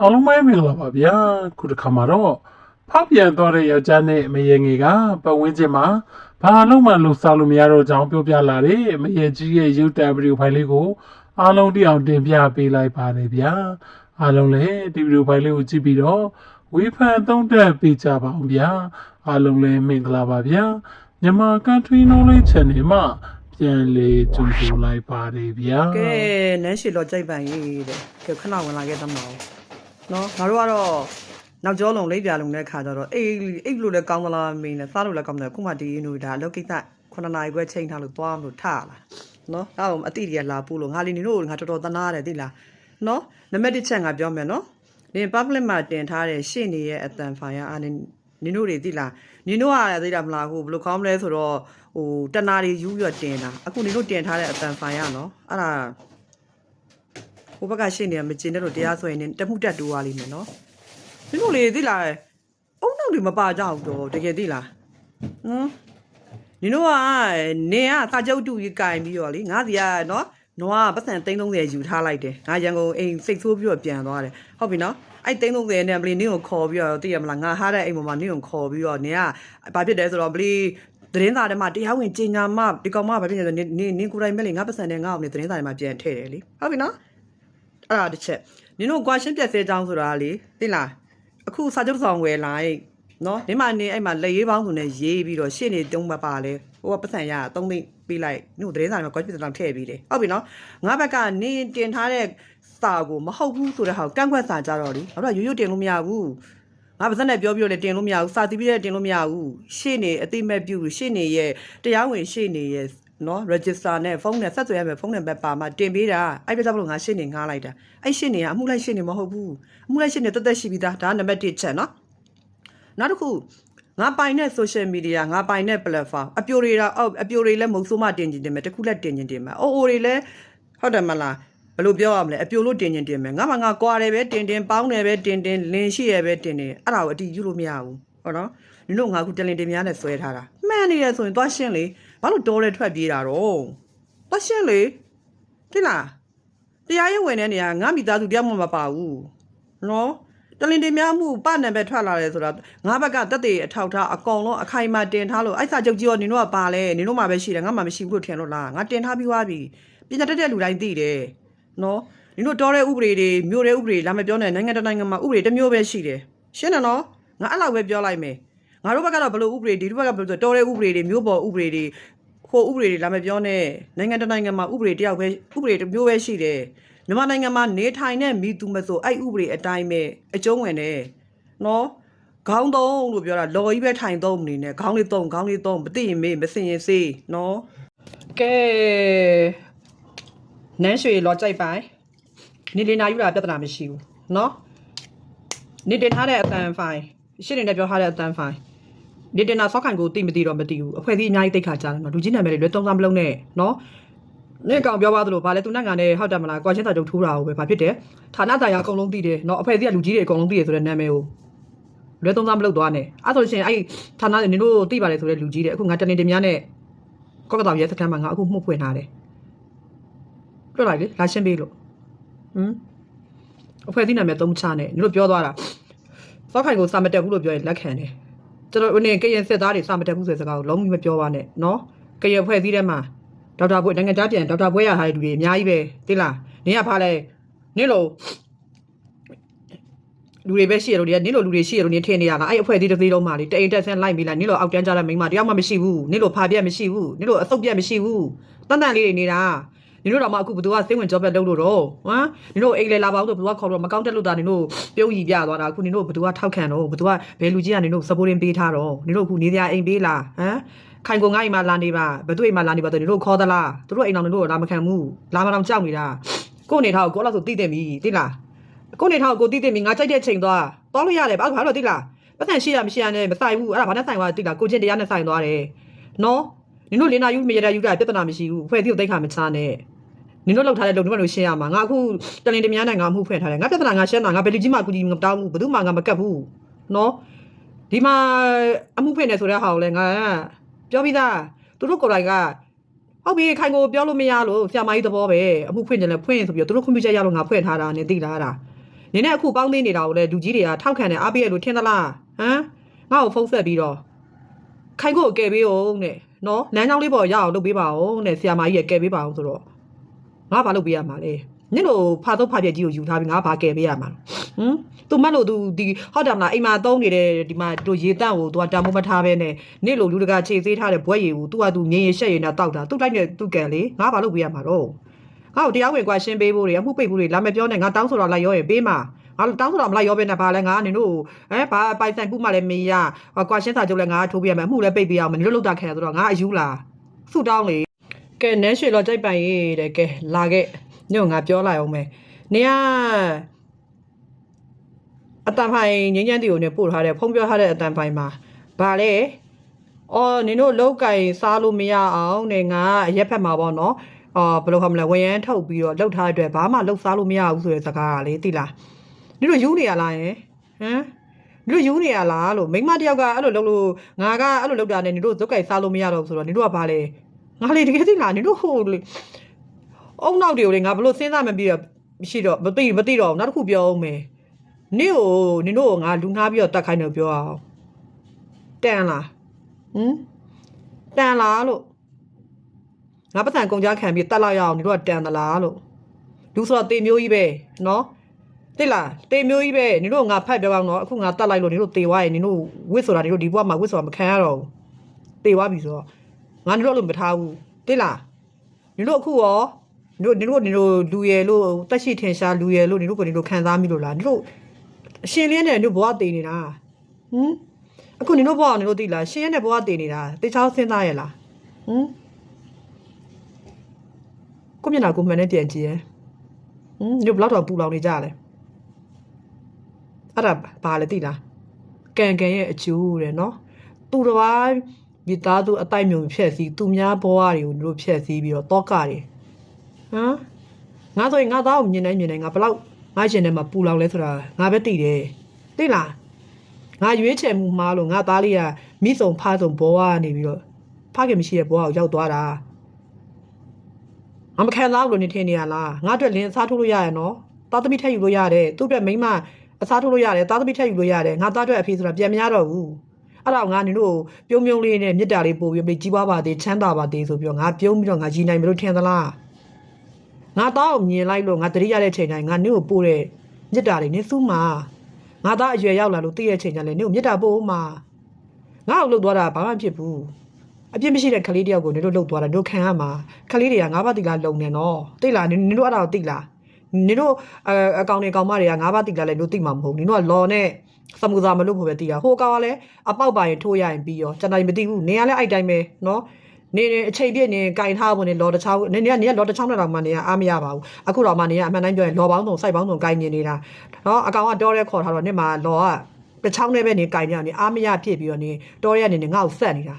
အားလုံးပဲမင်္ဂလာပါဗျာခုတစ်ခါမှာတော့ဖောက်ပြန်သွားတဲ့ယောက်ျားနဲ့မရေငယ်ကပတ်ဝန်းကျင်မှာဘာလို့မှလှူစားလို့မရတော့ကြောင်းပြောပြလာတယ်မရေကြီးရဲ့ရုပ်တံဗီဒီယိုဖိုင်လေးကိုအားလုံးတိအောင်တင်ပြပေးလိုက်ပါတယ်ဗျာအားလုံးလည်းဒီဗီဒီယိုဖိုင်လေးကိုကြည့်ပြီးတော့ဝေဖန်သုံးသပ်ပေးကြပါအောင်ဗျာအားလုံးလည်းမင်္ဂလာပါဗျာမြန်မာ country knowledge channel မှာပြန်လေကြိုဆိုလိုက်ပါတယ်ဗျာကဲနန်းရှည်တော့ကြိုက်ပန်ရေးတဲ့ကဲခဏဝင်လာခဲ့သမော နော်ငါတို့ကတော့နောက်ကျောလုံးလိပ်ပြလုံးတဲ့ခါကျတော့အေးအိတ်လို့လည်းကောင်းသလားမင်းနဲ့စားလို့လည်းကောင်းတယ်ခုမှဒီနူဒါအလုပ်ကိစ္စ9နာရီခွဲချိန်ထားလို့သွားမလို့ထလာနော်အဲ့တော့အတိတွေကလာပို့လို့ငါလီနေတို့ငါတော်တော်သနာရတယ်သိလားနော်နံပါတ်1ချက်ငါပြောမယ်နော်ဒီ public မှာတင်ထားတဲ့ရှင့်နေရဲ့အတန်ဖိုင်ရအားနေနင်တို့တွေသိလားနင်တို့ကသိတာမလားဟိုဘယ်လိုကောင်းမလဲဆိုတော့ဟိုတနာတွေယူပြီးတော့တင်တာအခုနင်တို့တင်ထားတဲ့အတန်ဖိုင်ရနော်အဲ့ဒါ ဟိုဘက်ကရှင်းနေမကျင်တဲ့လို့တရားဆိုရင်တမှုတက်တိုးသွားလိမ့်မယ်နော်မင်းတို့လေသိလားအုံနောက်တွေမပါကြဘူးတော့တကယ်သိလားဟမ်နင်တို့ကနေကစာချုပ်တူကြီးကင်ပြီးတော့လေငါစီကနော်နွားပတ်စံ330ယူထားလိုက်တယ်ငါရန်ကုန်အိမ်စိတ်ဆိုးပြီးတော့ပြန်သွားတယ်ဟုတ်ပြီနော်အဲ့330နဲ့ပလီနင်းကိုခေါ်ပြီးတော့သိရမလားငါဟားတဲ့အိမ်ပေါ်မှာနင်းကိုခေါ်ပြီးတော့နင်ကဘာဖြစ်တယ်ဆိုတော့ပလီသတင်းစာထဲမှာတရားဝင်ကြီးညာမဒီကောင်မဘာဖြစ်နေလဲနင်းနင်းကိုယ်တိုင်မဲ့လေငါပတ်စံနဲ့ငါ့အောင်နေသတင်းစာထဲမှာပြန်ထည့်တယ်လေဟုတ်ပြီနော် အဲ့ဒါတစ်ချက်နင်တို့ကွာရှင်းပြက်စဲကြောင်းဆိုတာလေသိလားအခုစာချုပ်ဆောင်ဝယ်လိုက်နော်ဒီမှာနေအဲ့မှာလက်ရေးပေါင်းစုံနဲ့ရေးပြီးတော့ရှင့်နေတုံးမပါလဲဟိုကပတ်စံရ3သိန်းပေးလိုက်နင်တို့သတင်းစာမှာကွာရှင်းပြက်တောင်ထည့်ပြီးတယ်ဟုတ်ပြီနော်ငါဘက်ကနေတင်ထားတဲ့စာကိုမဟုတ်ဘူးဆိုတဲ့ဟာကိုကန့်ကွက်စာကြတော့လေဘာလို့ရိုးရိုးတင်လို့မရဘူးငါပါစက်နဲ့ပြောပြလို့လည်းတင်လို့မရဘူးစာတီးပြီးလည်းတင်လို့မရဘူးရှေ့နေအတိမဲ့ပြုရှေ့နေရဲ့တရားဝင်ရှေ့နေရဲ့ နော် register နဲ့ဖုန်းနဲ့ဆက်သွယ်ရမယ်ဖုန်းနံပါတ်ပါမှတင်ပေးတာအဲ့ပြကြောင့်မလို့ငါရှေ့နေငားလိုက်တာအဲ့ရှေ့နေကအမှုလိုက်ရှေ့နေမဟုတ်ဘူးအမှုလိုက်ရှေ့နေတက်တက်ရှိပြီးသားဒါကနံပါတ်1ချက်နော်နောက်တစ်ခုငါပိုင်တဲ့ social media ငါပိုင်တဲ့ platform အပြိုတွေတော့အော်အပြိုတွေလည်းမုံဆိုးမတင်ကျင်တင်မယ်တခုလက်တင်ကျင်တင်မယ်အိုအိုတွေလည်းဟုတ်တယ်မလားဘယ်လိုပြောရမလဲအပြိုလို့တင်ကျင်တင်မယ်ငါမှငါကွာတယ်ပဲတင်တင်ပေါင်းတယ်ပဲတင်တင်လင်းရှိရပဲတင်တင်အဲ့ဒါကိုအတီးယူလို့မရဘူးဟုတ်နော်နင်တို့ငါခုတလင်တင်များနဲ့ဆွဲထားတာမှန်နေရဆိုရင်သွားရှင်းလေ ဘာလို့တော်လဲထွက်ပြေးတာတော့သွားရှင်းလေသိလားတရားရေးဝင်တဲ့နေရာငါမိသားစုတရားမှမပါဘူးနော်တလင်တင်များမှုပနံပဲထွက်လာတယ်ဆိုတော့ငါဘက်ကတက်တေအထောက်ထားအကောင်လုံးအခိုင်အမာတင်ထားလို့အဲ့စာချုပ်ကြီးရောနင်တို့ကပါလဲနင်တို့မှပဲရှိတယ်ငါမှမရှိဘူးလို့ထင်လို့လားငါတင်ထားပြီးသွားပြီပညာတတ်တဲ့လူတိုင်းသိတယ်နော်နင်တို့တော်တဲ့ဥပဒေတွေမြို့တဲ့ဥပဒေလာမပြောနဲ့နိုင်ငံတစ်နိုင်ငံမှာဥပဒေတစ်မျိုးပဲရှိတယ်ရှင်းတယ်နော်ငါအဲ့လောက်ပဲပြောလိုက်မယ် ငါတို့ဘက်ကတော့ဘလို့ဥပဒေဒီတို့ဘက်ကဘလို့တော်တဲ့ဥပဒေတွေမြို့ပေါ်ဥပဒေတွေဟိုဥပဒေတွေလာမပြောနဲ့နိုင်ငံတစ်နိုင်ငံမှာဥပဒေတစ်ယောက်ပဲဥပဒေတစ်မျိုးပဲရှိတယ်မြန်မာနိုင်ငံမှာနေထိုင်တဲ့မိသူမဆိုအဲ့ဥပဒေအတိုင်းပဲအကျုံးဝင်တယ်နော်ခေါင်းသုံးလို့ပြောတာလော်ကြီးပဲထိုင်သုံးမနေနဲ့ခေါင်းလေးသုံးခေါင်းလေးသုံးမသိရင်မေးမစင်ရင်စေးနော်ကဲနန်းရွှေလော်ကြိုက်ပိုင်နေလီနာယူတာပြဿနာမရှိဘူးနော်နေတင်ထားတဲ့အတန်ဖိုင်ရှင်းနေပြောထားတဲ့အတန်ဖိုင် နေတင်တာဆောက်ခိုင်ကိုတိမသိတော့မသိဘူးအဖွဲ့အစည်းအများကြီးတိတ်ခါကြတယ်နော်လူကြီးနာမည်တွေလွဲသုံးစားမလုံးနဲ့နော်နေကောင်ပြောပါသလိုဗာလဲသူနဲ့ငါနဲ့ဟုတ်တယ်မလားကွာချင်းစာချုပ်ထိုးတာကိုပဲဗာဖြစ်တယ်ဌာနဆိုင်ရာအကုန်လုံးသိတယ်နော်အဖွဲ့အစည်းကလူကြီးတွေအကုန်လုံးသိတယ်ဆိုတဲ့နာမည်ကိုလွဲသုံးစားမလုပ်သွားနဲ့အဲ့ဆိုရှင်အဲ့ဌာနတွေနင်တို့သိပါတယ်ဆိုတဲ့လူကြီးတဲ့အခုငါတနေတင်များနဲ့ကောက်ကတောင်ရဲစခန်းမှာငါအခုမှုဖွင့်ထားတယ်လွတ်လိုက်လေလာရှင်းပေးလို့ဟမ်အဖွဲ့အစည်းနာမည်သုံးချနဲ့နင်တို့ပြောသွားတာစောက်ခိုင်ကိုစာမတက်ဘူးလို့ပြောရင်လက်ခံတယ် ကျွန်တော်အနေကရင်စစ်သားတွေစာမတက်ဘူးဆိုတဲ့စကားကိုလုံးဝမပြောပါနဲ့နော်ကရင်အဖွဲ့အစည်းထဲမှာဒေါက်တာဘွဲနိုင်ငံသားပြန်ဒေါက်တာဘွဲရထားတဲ့လူတွေအများကြီးပဲသိလားနင်ကဖားလဲနင်လို့လူတွေပဲရှိရလို့ဒီကနင်းလိုလူတွေရှိရလို့နင်းထင်နေရလားအဲ့အဖွဲ့အစည်းတစ်သေးလုံးမှလေတအိမ်တက်ဆန်းလိုက်ပြီးလိုက်နင်းလိုအောက်တန်းကြတဲ့မိန်းမတယောက်မှမရှိဘူးနင်းလိုဖာပြက်မရှိဘူးနင်းလိုအဆုတ်ပြက်မရှိဘူးတန်တန်လေးတွေနေတာ နင်တို့တော့မှအခုဘသူကစိတ်ဝင်ကြောပြက်လုပ်လို့တော့ဟမ်နင်တို့အိမ်လေလာပါဦးဆိုဘသူကခေါ်တော့မကောင်းတက်လို့တာနင်တို့ပြုံးရီပြသွားတာအခုနင်တို့ဘသူကထောက်ခံတော့ဘသူကဘယ်လူကြီးကနင်တို့ supporting ပေးထားတော့နင်တို့အခုနေစရာအိမ်ပေးလားဟမ်ခိုင်ကုန်ငါ့အိမ်မှာလာနေပါဘသူအိမ်မှာလာနေပါတော့နင်တို့ခေါ်သလားသူတို့အိမ်တော်နင်တို့လာမခံဘူးလာမတော်ကြောက်နေတာကို့နေထားကိုကိုလောက်ဆိုတိတယ်ပြီတိလားကိုနေထောက်ကိုတိတိမီငါကြိုက်တဲ့ချိန်သွားသွားလို့ရတယ်ဘာဘာလို့တိလားပတ်စံရှိရမရှိရနဲ့မဆိုင်ဘူးအဲ့ဒါဘာနဲ့ဆိုင်သွားတိလားကိုချင်းတရားနဲ့ဆိုင်သွားတယ်နော်နင်တို့လင်းနာယူမရတဲ့ယူတာပြဿနာမရှိဘူးဖွဲ့သည့်ကိုတိတ်ခါမချနဲ့ နင်တို့လောက်ထားတဲ့လုံဒီမှာလို့ရှင်းရမှာငါအခုတလင်တမများနိုင်ငါမှုဖွဲ့ထားတယ်ငါပြဿနာငါရှင်းတာငါဘယ်လူကြီးမှကူကြီးမတောင်းဘူးဘယ်သူမှငါမကတ်ဘူးနော်ဒီမှာအမှုဖွဲ့နေဆိုတဲ့ဟာကိုလည်းငါပြောပြီးသားသူတို့ကိုယ်တိုင်ကဟုတ်ပြီခိုင်ကိုပြောလို့မရလို့ဆရာမကြီးသဘောပဲအမှုဖွင့်ကြလဲဖွင့်ဆိုပြီးတော့သူတို့ခွင့်ပြုချက်ရလို့ငါဖွင့်ထားတာနဲ့သိလားအဲ့ဒါနင်းနဲ့အခုပေါင်းသိနေတာကိုလေလူကြီးတွေကထောက်ခံတယ်အားပေးရလို့ထင်သလားဟမ်ငါ့ကိုဖုန်းဆက်ပြီးတော့ခိုင်ကိုကယ်ပေးအောင်တဲ့နော်လမ်းကြောင်းလေးပေါ်ရအောင်လုပ်ပေးပါအောင်တဲ့ဆရာမကြီးကကယ်ပေးပါအောင်ဆိုတော့ ငါဘာလုပ်ပေးရမှာလဲနင့်လိုဖာတော့ဖာပြက်ကြီးကိုယူထားပြီးငါဘာကယ်ပေးရမှာဟမ်သူမတ်လို့သူဒီဟုတ်တယ်မလားအိမ်မှာသုံးနေတဲ့ဒီမှာတို့ရေတန့်ကိုသူကတံမိုးမထားပဲနဲ့နင့်လိုလူတကာခြေသေးထားတဲ့ဘွက်ရည်ကိုသူကသူငင်ရရှက်ရည်နဲ့တောက်တာသူ့တိုက်နဲ့သူ့ကန်လေငါဘာလုပ်ပေးရမှာတော့ငါ့ကိုတရားဝင်ကွာရှင်းပေးဖို့တွေအမှုပိတ်ဖို့တွေလာမပြောနဲ့ငါတောင်းဆိုတော့လိုက်ရောရင်ပေးမှာငါတောင်းဆိုတော့မလိုက်ရောပဲနဲ့ဘာလဲငါနင်တို့အဲဘာပိုင်ဆိုင်မှုမှလည်းမရကွာရှင်းစာချုပ်လည်းငါထိုးပြရမယ်အမှုလည်းပိတ်ပေးအောင်မနင်တို့လောက်တာခံရဆိုတော့ငါအယူလာဆူတောင်းလေ ကဲနန်းရွှေလောကြိုက်ပိုင်ရေးတဲ့ကဲလာခဲ့ညို့ငါပြောလိုက်အောင်မယ်နေကအတန်ဖိုင်ငင်းငန်းတီကိုနေပို့ထားတဲ့ဖုံးပြောထားတဲ့အတန်ဖိုင်မှာဘာလဲအော်နင်တို့လောက်ကင်စားလို့မရအောင်နဲ့ငါအရက်ဖက်မှာပေါ့နော်အော်ဘယ်လိုခေါ်မလဲဝရမ်းထုတ်ပြီးတော့လှုပ်ထားတဲ့အတွက်ဘာမှလှုပ်စားလို့မရဘူးဆိုတဲ့စကားကလေသိလားဒီလိုယူနေရလားယင်ဟမ်ဒီလိုယူနေရလားလို့မိန်းမတယောက်ကအဲ့လိုလုပ်လို့ငါကအဲ့လိုလုပ်တာနဲ့နင်တို့ဇုတ်ကြိုက်စားလို့မရတော့ဘူးဆိုတော့နင်တို့ကဘာလဲ ငါလေတကယ်သိလားနင်တို့ဟိုလေအုံနောက်တွေကိုလေငါဘလို့စဉ်းစားမပြီးတော့မရှိတော့မသိမသိတော့ဘူးနောက်တစ်ခုပြောအောင်မယ်နင့်ကိုနင်တို့ကိုငါလူငှားပြီးတော့တတ်ခိုင်းတယ်ပြောအောင်တန်လားဟမ်တန်လားလို့ငါပတ်စံကုန်ကြခံပြီးတက်လောက်ရအောင်ညီတို့ကတန်သလားလို့လူဆိုတော့တေမျိုးကြီးပဲနော်သိလားတေမျိုးကြီးပဲညီတို့ငါဖတ်ပြောကောင်းတော့အခုငါတက်လိုက်လို့ညီတို့တေသွားရင်ညီတို့ဝစ်ဆိုတာညီတို့ဒီဘဝမှာဝစ်ဆိုတာမခံရတော့ဘူးတေသွားပြီဆိုတော့ ငါညီတို့လို့မထားဘူးသိလားညီတို့အခုရောညီတို့ညီတို့ညီတို့လူရယ်လို့တက်ရှိထင်ရှားလူရယ်လို့ညီတို့ကိုညီတို့ခံစားမိလို့လားညီတို့အရှင်လင်းနဲ့ညီတို့ဘဝတေနေတာဟမ်အခုညီတို့ဘဝညီတို့သိလားရှင်ရဲ့နဲ့ဘဝတေနေတာတေချောင်းစဉ်းစားရလားဟမ်ကိုမျက်နှာကိုမှန်နဲ့ပြန်ကြည့်ရဲဟမ်ညဘလောက်တော့ပူလောင်နေကြလဲအဲ့ဒါဘာလဲသိလားကန်ကန်ရဲ့အကျိုးတဲ့နော်သူတစ်ပါး မိသားစုအတိုက်မြုံဖြက်စီသူများဘဝတွေကိုတို့ဖြက်စီပြီးတော့တောကတွေဟမ်ငါဆိုရင်ငါသားကိုမြင်နိုင်မြင်နိုင်ငါဘလောက်ငါရှင်ထဲမှာပူလောင်လဲဆိုတာငါပဲသိတယ်သိလားငါရွေးချယ်မှုမှားလို့ငါသားလေးကမိဆုံဖားဆုံဘဝကနေပြီးတော့ဖခင်မရှိတဲ့ဘဝကိုရောက်သွားတာငါမခံစားဘူးလို့နေထင်နေရလားငါအတွက်လင်းအစားထိုးလို့ရရနော်သားသမီးထက်ယူလို့ရတယ်သူ့အတွက်မိန်းမအစားထိုးလို့ရတယ်သားသမီးထက်ယူလို့ရတယ်ငါသားအတွက်အဖေဆိုတာပြန်မရတော့ဘူး အဲ့တော့ငါနင်တို့ကိုပြုံးပြုံးလေးနဲ့မြစ်တာလေးပို့ပြီးပြီးကြီးပွားပါသေးချမ်းသာပါသေးဆိုပြီးတော့ငါပြုံးပြီးတော့ငါကြီးနိုင်မလို့ထင်သလားငါသားကိုမြင်လိုက်လို့ငါတတိရတဲ့ချိန်တိုင်းငါနင့်ကိုပို့တဲ့မြစ်တာလေးနင်စုမှာငါသားအရွယ်ရောက်လာလို့သိတဲ့ချိန်ကျရင်နင့်ကိုမြစ်တာပို့မှာငါ့ကိုလှုပ်သွားတာဘာမှဖြစ်ဘူးအပြစ်မရှိတဲ့ကလေးတယောက်ကိုနင်တို့လှုပ်သွားတာတို့ခံရမှာကလေးတွေကငါးပါးတိလာလုံနေနော်သိလားနင်နင်တို့အဲ့ဒါကိုသိလား နင်တို့အအကောင်တွေကောင်မတွေကငါးပါးတိလာလဲတို့သိမှာမဟုတ်ဘူးနင်တို့ကလော်နဲ့စမူစာမလို့ဖို့ပဲသိတာဟိုကောင်ကလည်းအပေါက်ပါရင်ထိုးရရင်ပြီးရောကျွန်တော်မသိဘူးနင်ကလည်းအဲ့တိုင်းပဲနော်နေနေအချိန်ပြည့်နေကင်ထားဖို့နေလော်တစ်ချောင်းနေနေကနေကလော်တစ်ချောင်းနဲ့တော့မှနေကအားမရပါဘူးအခုတော့မှနေကအမှန်တိုင်းပြောရင်လော်ပေါင်းစုံစိုက်ပေါင်းစုံကင်နေနေတာနော်အကောင်ကတော်ရဲခေါ်ထားတော့နေမှာလော်ကတစ်ချောင်းနဲ့ပဲနေကင်နေနေအားမရဖြစ်ပြီးတော့နေတော်ရဲကနေနေငါ့ကိုဆက်နေတာ